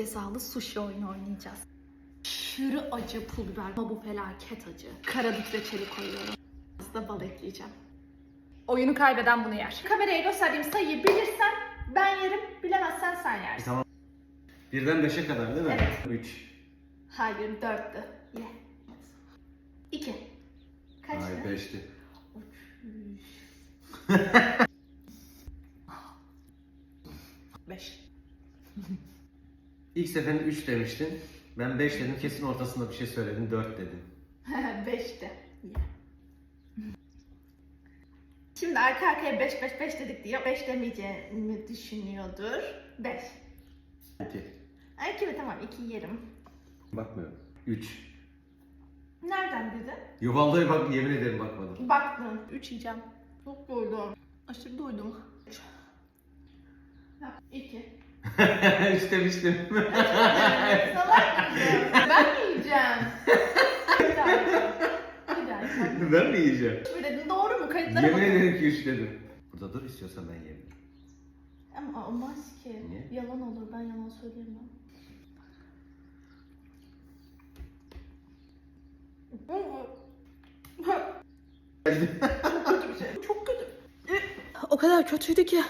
Cezalı sushi oyunu oynayacağız. Aşırı acı pul biber. Ama bu felaket acı. Karadut reçeli koyuyorum. Az da bal ekleyeceğim. Oyunu kaybeden bunu yer. Kameraya gösterdiğim sayıyı bilirsen ben yerim, bilemezsen sen yersin. Tamam. Birden beşe kadar değil mi? Evet. Üç. Hayır, dörttü. Ye. İki. Kaçtı? Hayır beşti. Beş. İlk seferinde üç demiştin. Ben beş dedim. Kesin ortasında bir şey söyledin. Dört dedim. Beşti. Ye. Şimdi arka arkaya 5 5 5 dedik diye 5 demeyeceğimi düşünüyordur. 5. İki. Ay kimi tamam 2 yerim. Bakmıyorum. Üç. Nereden dedi? Yo vallahi bak yemin ederim bakmadım. Baktım. 3 yiyeceğim. Çok doydum. Aşırı doydum. 2. üç demiştim. Salak mıyım? Ben mi yiyeceğim? Bir. Bir ben mi yiyeceğim? Üç mü dedin doğru mu? Kayıtlara Yemin bakın. ederim ki üç dedim. Burada dur istiyorsan ben yerim. Ama olmaz ki. Niye? Yalan olur. Ben yalan söyleyemem. Çok kötü bir şey. Çok kötü. O kadar kötüydü ki